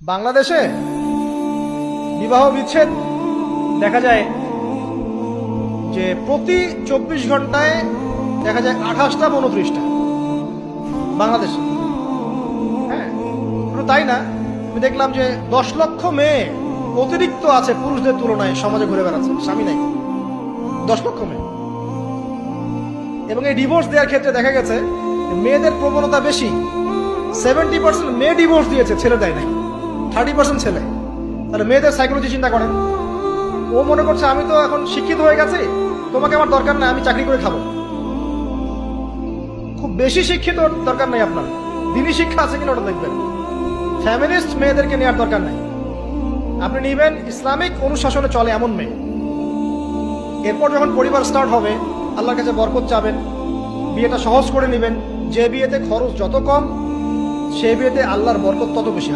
বাংলাদেশে বিবাহ বিচ্ছেদ দেখা যায় যে প্রতি চব্বিশ ঘন্টায় দেখা যায় আঠাশটা উনত্রিশটা বাংলাদেশে। হ্যাঁ তাই না, আমি দেখলাম যে দশ লক্ষ মেয়ে অতিরিক্ত আছে পুরুষদের তুলনায়, সমাজে ঘুরে বেড়াচ্ছে, স্বামী নাই। দশ লক্ষ মেয়ে। এবং এই ডিভোর্স দেওয়ার ক্ষেত্রে দেখা গেছে, মেয়েদের প্রবণতা বেশি। সেভেন্টি পার্সেন্ট মেয়ে ডিভোর্স দিয়েছে, ছেলে দেয় নাই। থার্টি পার্সেন্ট ছেলে। তাহলে মেয়েদের সাইকোলজি চিন্তা করেন। ও মনে করছে, আমি তো এখন শিক্ষিত হয়ে গেছি, তোমাকে আমার দরকার নাই, আমি চাকরি করে খাব। খুব বেশি শিক্ষিত দরকার নাই আপনার। দিনই শিক্ষা আছে কিনা ওটা দেখবেন। ফ্যামিলিস্ট মেয়েদেরকে নেওয়ার দরকার নাই। আপনি নিবেন, ইসলামিক অনুশাসনে চলে এমন মেয়ে। এরপর যখন পরিবার স্টার্ট হবে, আল্লাহর কাছে বরকত চাবেন, বিয়েটা সহজ করে নেবেন, যে বিয়েতে খরচ যত কম, সে বিয়েতে আল্লাহর বরকত তত বেশি।